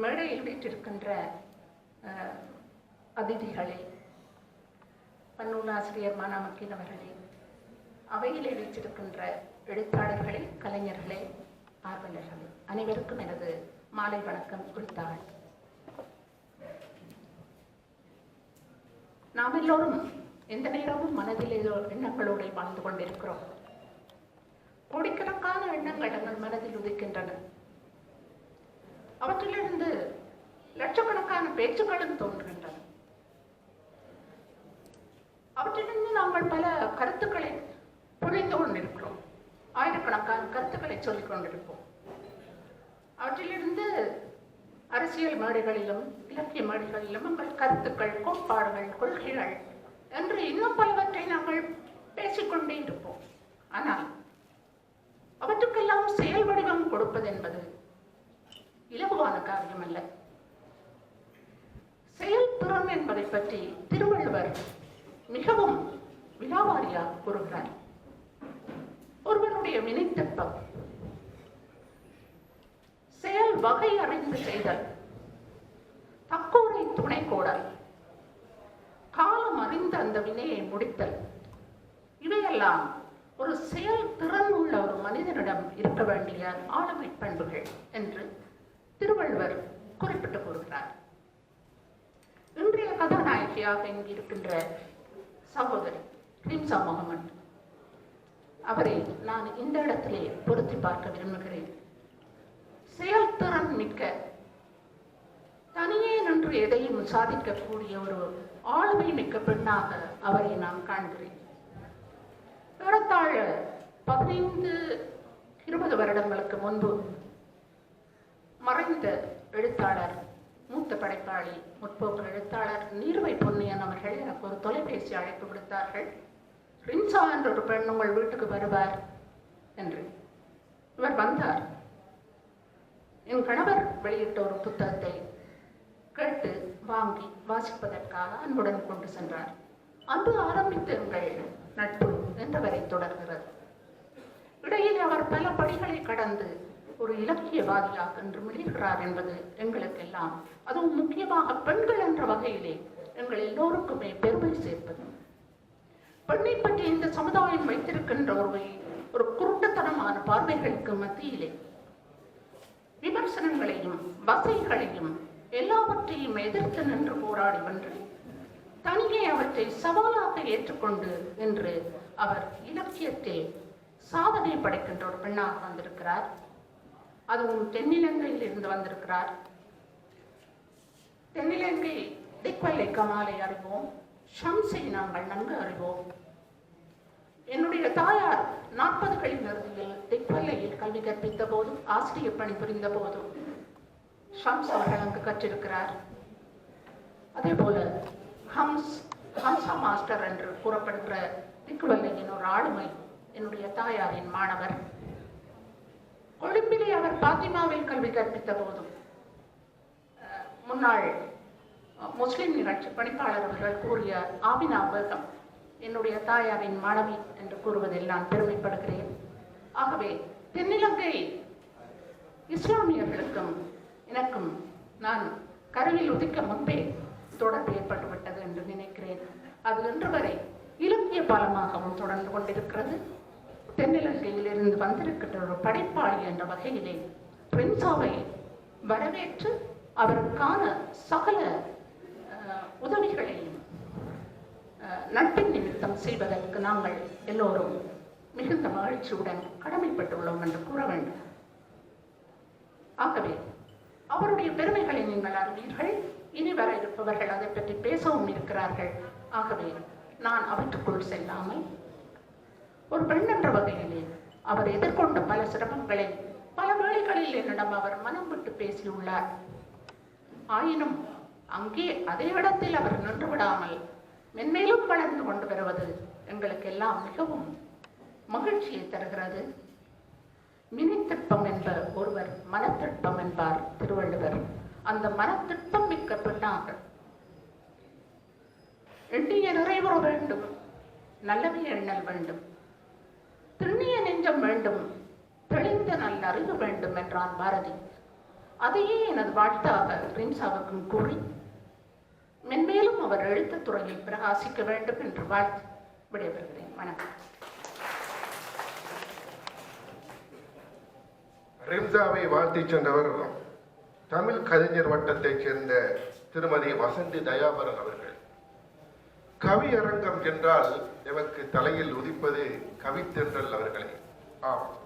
மேடையில் வீட்டிருக்கின்ற அதிதிகளே பன்னூலாசிரியர் மானாமக்கின் அவர்களே அவையிலே வீற்றிருக்கின்ற எழுத்தாளர்களே கலைஞர்களே ஆர்வலர்களே அனைவருக்கும் எனது மாலை வணக்கம் குறித்தாள். நாம் எல்லோரும் எந்த நேரமும் மனதில் ஏதோ எண்ணங்களோடு வாழ்ந்து கொண்டிருக்கிறோம். கோடிக்கணக்கான எண்ணங்கள் எங்கள் மனதில் உதிக்கின்றன. அவற்றிலிருந்து லட்சக்கணக்கான பேச்சுகளும் தோன்றுகின்றன. அவற்றிலிருந்து நாங்கள் பல கருத்துக்களை புரிந்து கொண்டிருக்கிறோம். ஆயிரக்கணக்கான கருத்துக்களை சொல்லிக் கொண்டிருப்போம். அவற்றிலிருந்து அரசியல் மேடைகளிலும் இலக்கிய மேடைகளிலும் எங்கள் கருத்துக்கள் கோட்பாடுகள் கொள்கைகள் என்று இன்னும் பலவற்றை நாங்கள் பேசிக்கொண்டே இருப்போம். ஆனால் அவற்றுக்கெல்லாம் செயல் வடிவம் கொடுப்பது என்பது இலகுவான காரியம் அல்ல செயல்புறம் என்பதை பற்றி திருவள்ளுவர் மிகவும் விலாவாரியாக கூறுகிறார். ஒருவனுடைய வினைத்திற்பம் செயல் வகை அறிந்து செய்தல் தக்கோரை துணை கோடல் காலம் அறிந்த அந்த வினையை முடித்தல் இவையெல்லாம் ஒரு செயல் திறன் உள்ள ஒரு மனிதனிடம் இருக்க வேண்டிய ஆளுமை பண்புகள் என்று திருவள்ளுவர் குறிப்பிட்டு கூறுகிறார். இன்றைய கதாநாயகியாக இங்கு இருக்கின்ற சகோதரி ஹிம்சா முகமன் அவரை நான் இந்த இடத்திலே பொருத்தி பார்க்க விரும்புகிறேன். செயல்திறன் மிக்க தனியே நின்று எதையும் சாதிக்கக்கூடிய ஒரு ஆளுமை மிக்க பெண்ணாக அவரை நான் காண்கிறேன். ஏறத்தாழ பதினைந்து இருபது வருடங்களுக்கு முன்பு மறைந்த எழுத்தாளர் மூத்த படைப்பாளி முற்போக்கு எழுத்தாளர் நீர்வை பொன்னியன் அவர்கள் எனக்கு ஒரு தொலைபேசி அழைப்பு விடுத்தார்கள். ரின்சா என்ற ஒரு பெண் உங்கள் வீட்டுக்கு வருவார் என்று. இவர் வந்தார். என் கணவர் வெளியிட்ட ஒரு புத்தகத்தை கேட்டு வாங்கி வாசிப்பதற்காக அன்புடன் கொண்டு சென்றார். அன்பு ஆரம்பித்த எங்கள் நட்பு என்றவரை தொடர்கிறது. இடையில் அவர் பல படிகளை கடந்து ஒரு இலக்கியவாதியாக என்று மிளிர்கிறார் என்பது எங்களுக்கெல்லாம் அதுவும் முக்கியமாக பெண்கள் என்ற வகையிலே எங்கள் எல்லோருக்குமே பெருமை சேர்ப்பது. பெண்ணை பற்றி இந்த சமுதாயம் வைத்திருக்கின்ற ஒரு ஒரு குருட்டுத்தனமான பார்வைகளுக்கு மத்தியிலே விமர்சனங்களையும் வசைகளையும் எல்லாவற்றையும் எதிர்த்து நின்று போராடி வென்று தனியே அவற்றை சவாலாக ஏற்றுக்கொண்டு என்று அவர் இலக்கியத்தில் சாதனை படைக்கின்ற ஒரு பெண்ணாக வந்திருக்கிறார். அதுவும் தென்னிலங்கையில் இருந்து வந்திருக்கிறார். தென்னிலங்கை திக்வல்லை கமாலை அறிவோம். ஷம்சை நாங்கள் நன்கு அறிவோம். என்னுடைய தாயார் நாற்பதுகளின் இறுதியில் திக்வல்லையில் கல்வி கற்பித்த போதும் ஆசிரியர் பணி புரிந்த போதும் ஷம்ஸ் அவர்கள் அங்கு கற்றிருக்கிறார். அதே போல ஹம்ஸ் ஹம்சா மாஸ்டர் என்று கூறப்படுகிற திக்குவல்லையின் ஒரு ஆளுமை என்னுடைய தாயாரின் மாணவர். கொழும்பிலே அவர் பாத்திமாவில் கல்வி கற்பித்த போதும். முன்னாள் முஸ்லிம் நிகழ்ச்சி பணிப்பாளர் அவர்கள் கூறிய ஆபினா பேகம் என்னுடைய தாயாரின் மாணவி என்று கூறுவதில் நான் பெருமைப்படுகிறேன். ஆகவே தென்னிலங்கை இஸ்லாமியர்களுக்கும் எனக்கும் நான் கருவில் உதிக்க முன்பே தொடர்பு ஏற்பட்டுவிட்டது என்று நினைக்கிறேன். அது இன்று வரை இலக்கிய பாலமாகவும் தொடர்ந்து கொண்டிருக்கிறது. தென்னிலங்கையிலிருந்து வந்திருக்கின்ற ஒரு படைப்பாளி என்ற வகையிலே பிரின்சாவை வரவேற்று அவருக்கான சகல உதவிகளையும் நட்பின் நிமித்தம் செய்வதற்கு நாங்கள் எல்லோரும் மிகுந்த மகிழ்ச்சியுடன் கடமைப்பட்டுள்ளோம் என்று கூற வேண்டும். ஆகவே அவருடைய பெருமைகளை நீங்கள் அறிவீர்கள். இனி வர இருப்பவர்கள் அதை பற்றி பேசவும் இருக்கிறார்கள். ஆகவே நான் அவற்றுக்குள் செல்லாமல் ஒரு பெண் என்ற வகையிலே அவர் எதிர்கொண்ட பல சிரமங்களை பல வேளைகளில் என்னிடம் அவர் மனம் விட்டு பேசியுள்ளார். ஆயினும் அங்கே அதே இடத்தில் அவர் நின்று விடாமல் மென்மேலும் வளர்ந்து கொண்டு வருவது எங்களுக்கு எல்லாம் மிகவும் மகிழ்ச்சியை தருகிறது. மினித்திற்பம் என்ப ஒருவர் மனத்திற்பம் என்பார் திருவள்ளுவர். அந்த மனத்திற்பம் மிக்க பெண்ணாக எண்ணிய நிறைவுற வேண்டும் நல்லவை எண்ணல் வேண்டும். திண்ணிய நெஞ்சம் வேண்டும். தெளிந்த நல்ல அறிவு வேண்டும் என்றான் பாரதி. அதையே எனது வாழ்த்தாக ரிம்சாவுக்கும் கூறி மென்மேலும் அவர் எழுத்துத் துறையில் பிரகாசிக்க வேண்டும் என்று வாழ்த்து விடைபெறுகிறேன். வணக்கம். ரிம்சாவை வாழ்த்தி சென்றவர் தமிழ் கலைஞர் வட்டத்தைச் சேர்ந்த திருமதி வசந்தி தயாபரன் அவர்கள். கவியரங்கம் என்றால் எமக்கு தலையில் உதிப்பது கவித்தென்றல் அவர்களே. ஆம்.